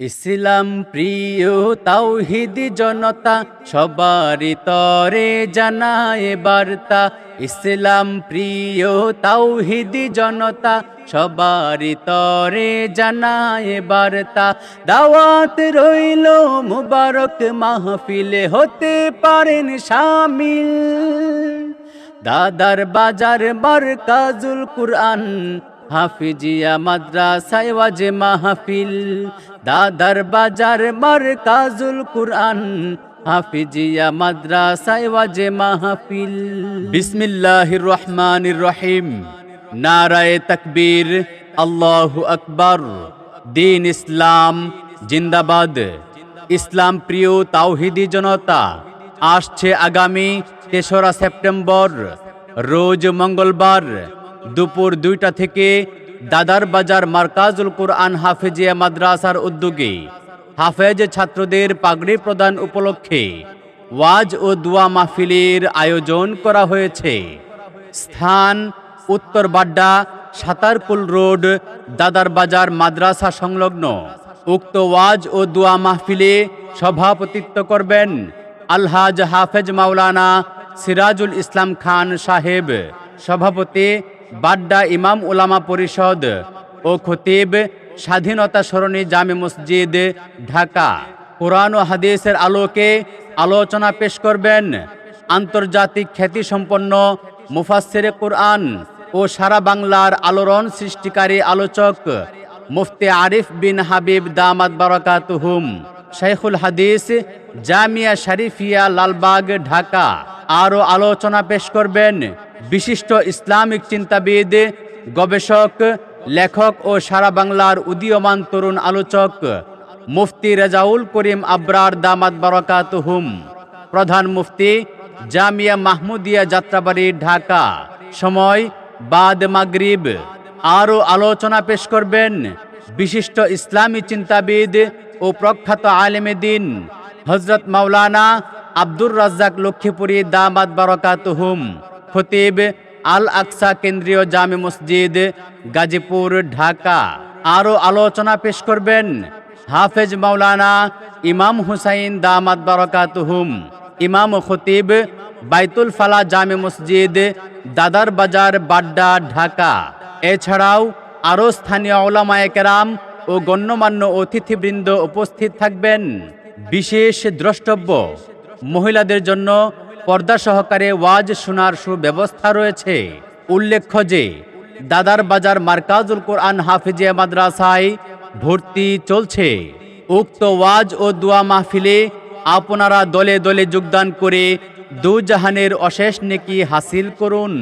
ইসলাম প্রিয় তাওহিদি জনতা, সবারই তরে জানায় বার্তা। ইসলাম প্রিয় তাওহিদি জনতা, সবারই তরে জানায় বার্তা। দাওয়াত রইল মুবারক, মাহফিলে হতে পারেন সামিল। দাদার বাজার বারকাজুল কুরআন, হাফিজিয়া মাদ্রাসায় ওয়াজে মাহফিল। দাদার বাজার মার কাজুল কুরআন, হাফিজিয়া মাদ্রাসায় ওয়াজে মাহফিল। বিসমিল্লাহির রহমানির রহিম। নারায়ে তাকবীর, আল্লাহু আকবার। দিন ইসলাম, জিন্দাবাদ। ইসলাম প্রিয় তাওহিদি জনতা, আসছে আগামী তেসরা সেপ্টেম্বর, রোজ মঙ্গলবার, দুপুর দুইটা থেকে দাদার বাজার মার্কাজুল কোরআন হাফেজিয়া মাদ্রাসার উদ্যোগে হাফেজ ছাত্রদের পাগড়ি প্রদান উপলক্ষে ওয়াজ ও দোয়া মাহফিলের আয়োজন করা হয়েছে। স্থান উত্তর বাড্ডা, সাতারকুল রোড, দাদার বাজার মাদ্রাসা সংলগ্ন। উক্ত ওয়াজ ও দোয়া মাহফিলে সভাপতিত্ব করবেন আলহাজ হাফেজ মাওলানা সিরাজুল ইসলাম খান সাহেব। সভাপতি বাড্ডা ইমাম উলামা পরিষদ ও খতিব স্বাধীনতা সরণি জামে মসজিদ, ঢাকা। কোরআন ও হাদিসের আলোকে আলোচনা পেশ করবেন আন্তর্জাতিক খ্যাতিসম্পন্ন মুফাসসিরে কোরআন ও সারা বাংলার আলোড়ন সৃষ্টিকারী আলোচক মুফতি আরিফ বিন হাবিব দামাদ বারাকাতুহুম। শেখুল হাদিস, জামিয়া শরীফিয়া লালবাগ, ঢাকা। আরও আলোচনা পেশ করবেন বিশিষ্ট ইসলামিক চিন্তাবিদ, গবেষক, লেখক ও সারা বাংলার উদীয়মান তরুণ আলোচক মুফতি রেজাউল করিম আবরার দামাদ বারাকাতুহুম, প্রধান মুফতি জামিয়া মাহমুদিয়া যাত্রাবাড়ি, ঢাকা। সময়, বাদ মাগরিব। আরও আলোচনা পেশ করবেন বিশিষ্ট ইসলামী চিন্তাবিদ ও প্রখ্যাত আলেমে দিন হজরত মাওলানা আব্দুর রাজ্জাক লক্ষ্মীপুরী দামাদ বারকাতুহুম। খতিব আল আকসা কেন্দ্রীয় জামে মসজিদ, গাজীপুর, ঢাকা। আরও আলোচনা পেশ করবেন হাফেজ মাওলানা ইমাম হুসাইন দামাদ বারকাতুহুম, ইমাম খতিব বাইতুল ফালা জামে মসজিদ, দাদার বাজার, বাড্ডা, ঢাকা। এছাড়াও আরও স্থানীয় ওলামায়ে কেরাম ও গণ্যমান্য অতিথিবৃন্দ উপস্থিত থাকবেন। বিশেষ দ্রষ্টব্য, মহিলাদের জন্য পর্দা সহকারে ওয়াজ শোনার সুব্যবস্থা রয়েছে। উল্লেখ্য যে, দাদার বাজার মার্কাজুল কোরআন হাফিজিয়া মাদ্রাসায় ভর্তি চলছে। উক্ত ওয়াজ ও দোয়া মাহফিলে আপনারা দলে দলে যোগদান করে দুজাহানের অশেষ নেকি হাসিল করুন।